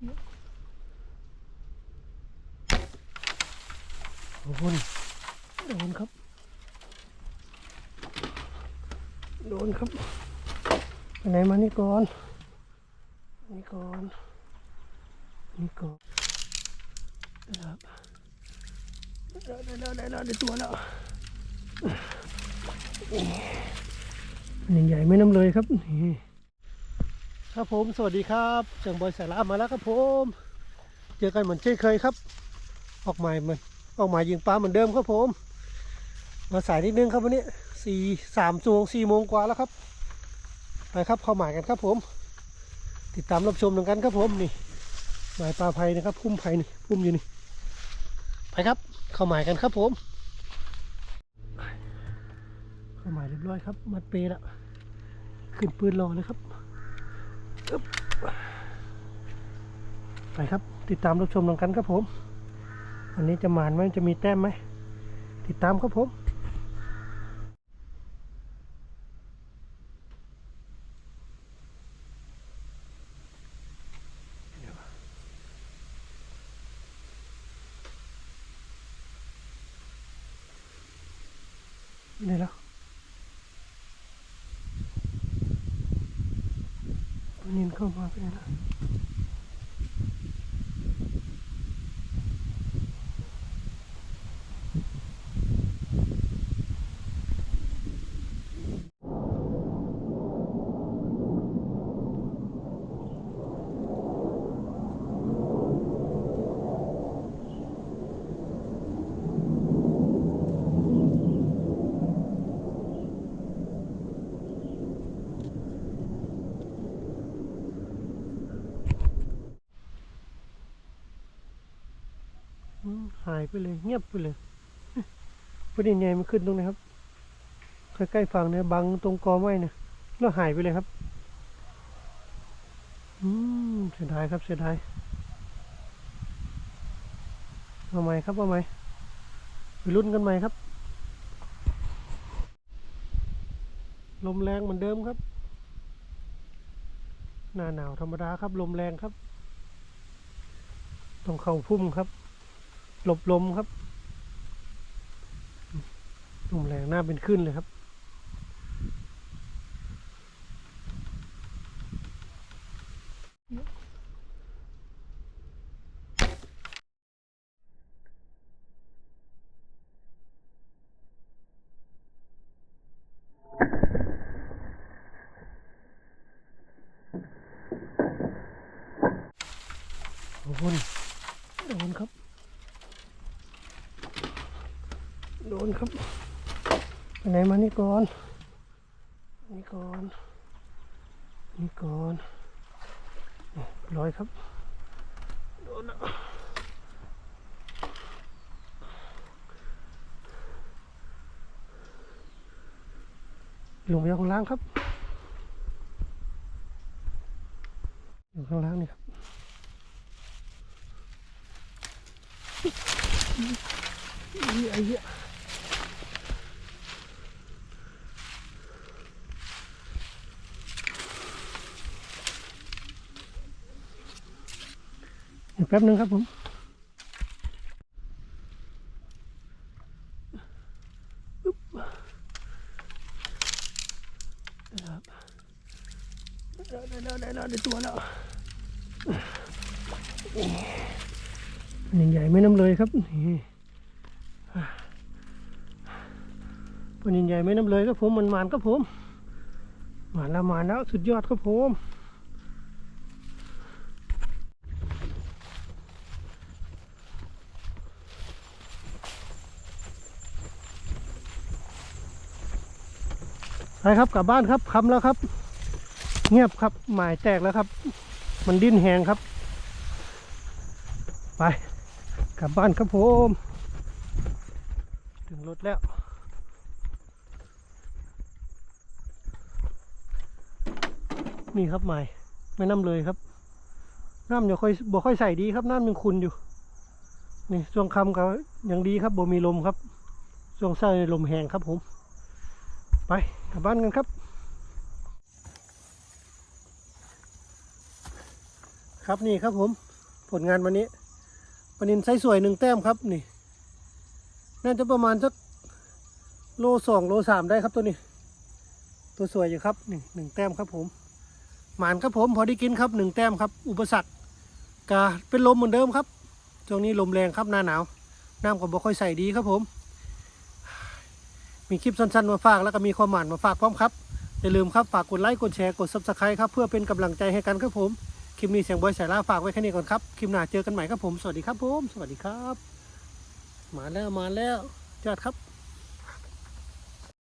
โอ้โหนี่โดนครับ โดนครับไปไหนมานี่ก่อน นี่ก่อน นี่ก่อนครับได้แล้วได้แล้วได้ตัวแล้วนี่ใหญ่ไม่น้ำเลยครับนี่ ครับผมสวัสดีครับเสียงบอยสายลามาแล้วครับผมเจอกันเหมือนเช่นเคยครับ ออกหมายมันออกหมายยิงปลาเหมือนเดิมครับผม มาสายนิดนึงครับวันนี้สี่สามโมงสี่โมงกว่าแล้วครับไปครับเข้าหมายกันครับผม ติดตามรับชมหนึ่งกันครับผมนี่หมายปลาไผ่นะครับ พุ่มไผ่นี่พุ่มอยู่นี่ไปครับ เข้าหมายกันครับผม เข้าหมายเรียบร้อยครับ มัดเปแล้วขึ้นปืนรอเลยครับ ไปครับ ติดตามรับชมหนึ่งกันครับผมอันนี้จะหมานไหมจะมีแต้มไหม ติดตามครับผมนี่แล้ว นินเข้า หายไปเลยเงียบไปเลยพอดีไงมันขึ้นตรงนี้ครับใกล้ๆฝั่งเนี่ยบังตรงกอไม้เนี่ยแล้วหายไปเลยครับ อืมเสียดายครับเสียดายเอาไหมครับเอาไหมไปรุ่นกันไหมครับ ลมแรงเหมือนเดิมครับ หน้าหนาวธรรมดาครับ ลมแรงครับ ต้องเข้าพุ่มครับ หลบลมครับลมแรงหน้าเป็นขึ้นเลยครับโอ้โหนี่โดนครับ โดนครับไปไหนมานี่ก่อน นี่ก่อน นี่ก่อนร้อยครับ โดนแล้วลงไปข้างล่างครับอยู่ข้างล่างนี่ครับเหี้ยเหี้ย แป๊บนึงครับผมได้แล้วได้แล้วได้ตัวแล้วนี่ใหญ่ไม่น้ำเลยครับนี่ปนินใหญ่ไม่น้ำเลยครับผมมันมานครับผมมาแล้วมาแล้วสุดยอดครับผม ไปครับกลับบ้านครับคำแล้วครับ เงียบครับหมายแตกแล้วครับ มันดิ้นแหงครับ ไปกลับบ้านครับผม ถึงรถแล้วนี่ครับหมายไม่น้ำเลยครับน้ำอยังค่อยบ่ค่อยใส่ดีครับน้ำยังขุนอยู่ นี่ช่วงคำก็ยังดีครับบ่มีลมครับช่วงเช้านี่ลมแหงครับผม ไปกลับบ้านกันครับ ครับนี่ครับผมผลงานวันนี้ปนินไซส์สวยหนึ่งแต้มครับนี่ น่าจะประมาณสักโลสองโลสามได้ครับตัวนี้ ตัวสวยอยู่ครับหนึ่งหนึ่งแต้มครับผม หมานครับผมพอได้กินครับหนึ่งแต้มครับ อุปสรรคกาเป็นลมเหมือนเดิมครับช่วงนี้ลมแรงครับหน้าหนาวน้ำก็บ่ค่อยใส่ดีครับผม มีคลิปสั้นๆมาฝากแล้วก็มีความหมานมาฝากพร้อมครับอย่าลืมครับฝากกดไลค์กดแชร์กด s u b สไครต์ครับเพื่อเป็นกำลังใจให้กันครับผมคลิปนี้เสียงบอยสายล่าฝากไว้แค่นี้ก่อนครับคลิปหน้าเจอกันใหม่ครับผมสวัสดีครับผม สวัสดีครับ มาแล้วมาแล้วจอดครับ